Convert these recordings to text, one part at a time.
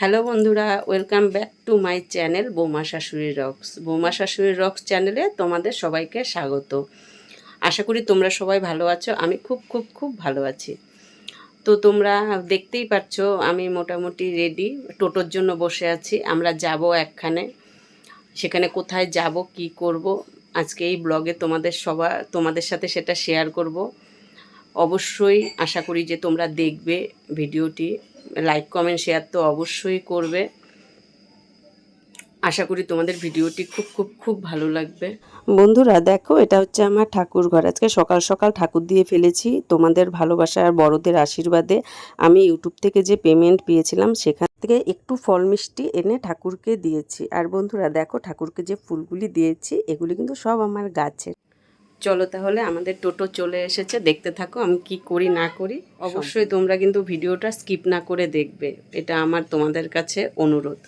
Hello বন্ধুরা, welcome back to my channel বৌমা শাশুড়ি রক্স। বৌমা শাশুড়ি রক্স চ্যানেলে তোমাদের সবাইকে স্বাগত। আশা করি তোমরা সবাই ভালো আছো, আমি খুব খুব খুব ভালো আছি। তো তোমরা দেখতেই পাচ্ছ আমি মোটামুটি রেডি টোটোর জন্য বসে আছি। আমরা যাব একখানে। সেখানে কোথায় যাব, কি করব, আজকে এই ব্লগে তোমাদের সবার তোমাদের সাথে সেটা শেয়ার করব। অবশ্যই আশা করি যে তোমরা দেখবে ভিডিওটি লাইক কমেন্ট শেয়ার তো অবশ্যই করবে। আশা করি তোমাদের ভিডিওটি খুব খুব খুব ভালো লাগবে। বন্ধুরা, দেখো, এটা হচ্ছে আমার ঠাকুর ঘর। আজকে সকাল সকাল ঠাকুর দিয়ে ফেলেছি তোমাদের ভালোবাসা আর বড়দের আশীর্বাদে। আমি ইউটিউব থেকে যে পেমেন্ট পেয়েছিলাম, সেখান থেকে একটু ফল মিষ্টি এনে ঠাকুরকে দিয়েছি। আর বন্ধুরা, দেখো, ঠাকুরকে যে ফুলগুলি দিয়েছি, এগুলি কিন্তু সব আমার গাছের। চলো তাহলে আমাদের টোটো চলে এসেছে দেখতে থাকো আমি কি করি না করি। অবশ্যই তোমরা কিন্তু ভিডিওটা স্কিপ না করে দেখবে এটা আমার তোমাদের কাছে অনুরোধ।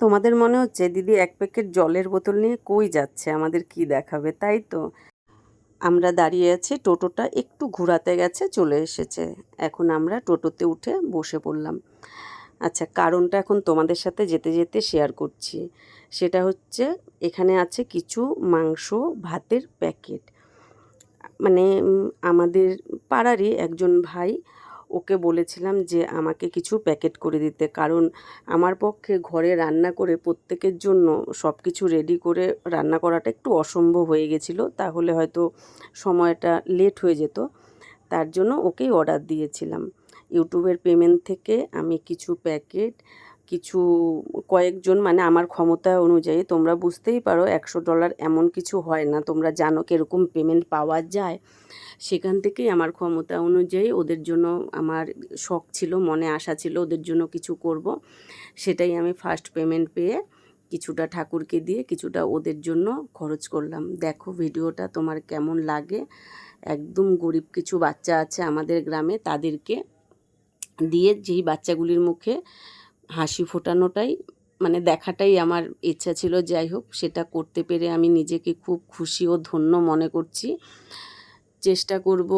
তোমাদের মনে হচ্ছে দিদি এক প্যাকেট জলের বোতল নিয়ে কই যাচ্ছে? আমাদের কি দেখাবে? তাই তো। আমরা দাঁড়িয়ে আছি টোটোটা একটু ঘোরাতে গেছে চলে এসেছে। এখন আমরা টোটোতে উঠে বসে পড়লাম। আচ্ছা কারণটা এখন তোমাদের সাথে যেতে যেতে শেয়ার করছি। সেটা হচ্ছে এখানে আছে কিছু মাংস ভাতের প্যাকেট। মানে আমাদের পাড়ারই একজন ভাই, ওকে বলেছিলাম যে আমাকে কিছু প্যাকেট করে দিতে। কারণ আমার পক্ষে ঘরে রান্না করে প্রত্যেকের জন্য সব কিছু রেডি করে রান্না করাটা একটু অসম্ভব হয়ে গেছিল। তাহলে হয়তো সময়টা লেট হয়ে যেত। তার জন্য ওকেই অর্ডার দিয়েছিলাম। ইউটিউবের পেমেন্ট থেকে আমি কিছু প্যাকেট কিছু, কয়েকজন মানে আমার ক্ষমতা অনুযায়ী তোমরা বুঝতেই পারো একশো ডলার এমন কিছু হয় না। তোমরা জানো কীরকম পেমেন্ট পাওয়া যায়। সেখান থেকেই আমার ক্ষমতা অনুযায়ী ওদের জন্য আমার শখ ছিল, মনে আশা ছিল ওদের জন্য কিছু করব। সেটাই আমি ফার্স্ট পেমেন্ট পেয়ে কিছুটা ঠাকুরকে দিয়ে কিছুটা ওদের জন্য খরচ করলাম। দেখো ভিডিওটা তোমার কেমন লাগে। একদম গরিব কিছু বাচ্চা আছে আমাদের গ্রামে, তাদেরকে দিয়ে যেই বাচ্চাগুলির মুখে হাসি ফোটানোটাই মানে দেখাটাই আমার ইচ্ছা ছিল, যাই হোক, সেটা করতে পেরে আমি নিজেকে খুব খুশি ও ধন্য মনে করছি। চেষ্টা করব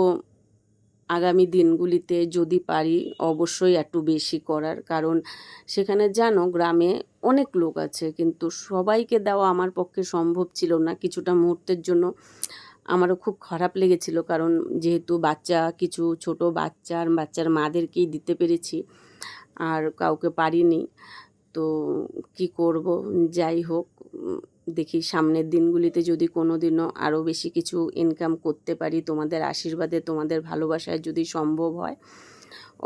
আগামী দিনগুলিতে যদি পারি অবশ্যই একটু বেশি করার, কারণ সেখানে জানো গ্রামে অনেক লোক আছে, কিন্তু সবাইকে দেওয়া আমার পক্ষে সম্ভব ছিল না। কিছুটা মুহূর্তের জন্য আমারও খুব খারাপ লেগেছিল, কারণ যেহেতু বাচ্চা, কিছু ছোট বাচ্চার বাচ্চার মাদেরকেই দিতে পেরেছি। আর কাউকে পারিনি। তো কি করব? যাই হোক, দেখি সামনের দিনগুলিতে যদি কোনো দিনও আরও বেশি কিছু ইনকাম করতে পারি, তোমাদের আশীর্বাদে, তোমাদের ভালোবাসায় যদি সম্ভব হয়,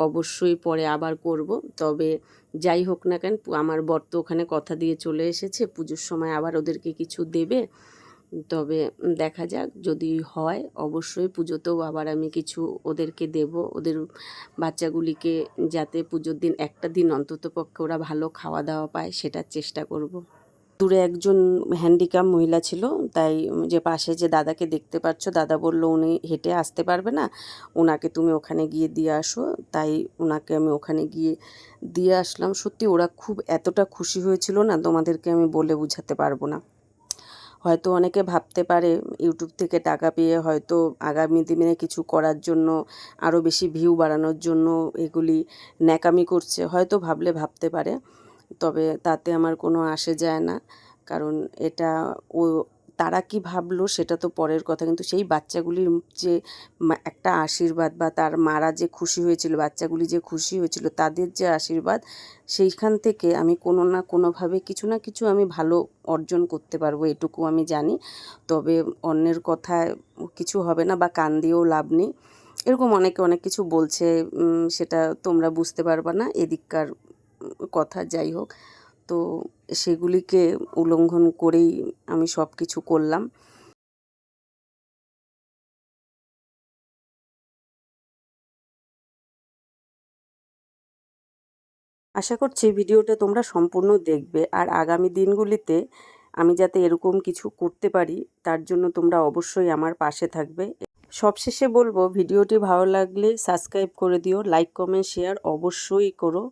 অবশ্যই পরে আবার করব। তবে যাই হোক না কেন, আমার বর তো ওখানে কথা দিয়ে চলে এসেছে, পুজোর সময় আবার ওদেরকে কিছু দেবে। তবে দেখা যাক, যদি হয় অবশ্যই পুজোতেও আবার আমি কিছু ওদেরকে দেব। ওদের বাচ্চাগুলিকে যাতে পুজোর দিন, একটা দিন অন্তত পক্ষে ওরা ভালো খাওয়া দাওয়া পায়, সেটার চেষ্টা করব। দূরে একজন হ্যান্ডিক্যাপ মহিলা ছিল, তাই যে পাশে যে দাদাকে দেখতে পাচ্ছ, দাদা বলল, উনি হেঁটে আসতে পারবে না ওনাকে তুমি ওখানে গিয়ে দিয়ে আসো। তাই ওনাকে আমি ওখানে গিয়ে দিয়ে আসলাম। সত্যি ওরা খুব এতটা খুশি হয়েছিল না, তোমাদেরকে আমি বলে বোঝাতে পারব না। হয়তো অনেকে ভাবতে পারে ইউটিউব থেকে টাকা পেয়ে হয়তো আগামী দিনে কিছু করার জন্য আরও বেশি ভিউ বাড়ানোর জন্য এগুলি ন্যাকামি করছে। হয়তো ভাবলে ভাবতে পারে, তবে তাতে আমার কোনো আসে যায় না। কারণ এটা ও তারা কি ভাবলো সেটা তো পরের কথা। কিন্তু সেই বাচ্চাগুলির যে একটা আশীর্বাদ বা তার মারা যে খুশি হয়েছিল, বাচ্চাগুলি যে খুশি হয়েছিল, তাদের যে আশীর্বাদ, সেইখান থেকে আমি কোনো না কোনোভাবে কিছু না কিছু আমি ভালো অর্জন করতে পারব, এটুকু আমি জানি। তবে অন্যের কথায় কিছু হবে না বা কান দিয়েও লাভ নেই। এরকম অনেকে অনেক কিছু বলছে সেটা তোমরা বুঝতে পারবা না, এদিককার কথা যাই হোক। তো সেগুলিকে উল্লঙ্ঘন করেই আমি সব কিছু করলাম। আশা করছি ভিডিওটা তোমরা সম্পূর্ণ দেখবে। আর আগামী দিনগুলিতে আমি যাতে এরকম কিছু করতে পারি, তার জন্য তোমরা অবশ্যই আমার পাশে থাকবে। সবশেষে বলব, ভিডিওটি ভালো লাগলে সাবস্ক্রাইব করে দিও, লাইক, কমেন্ট, শেয়ার অবশ্যই করো।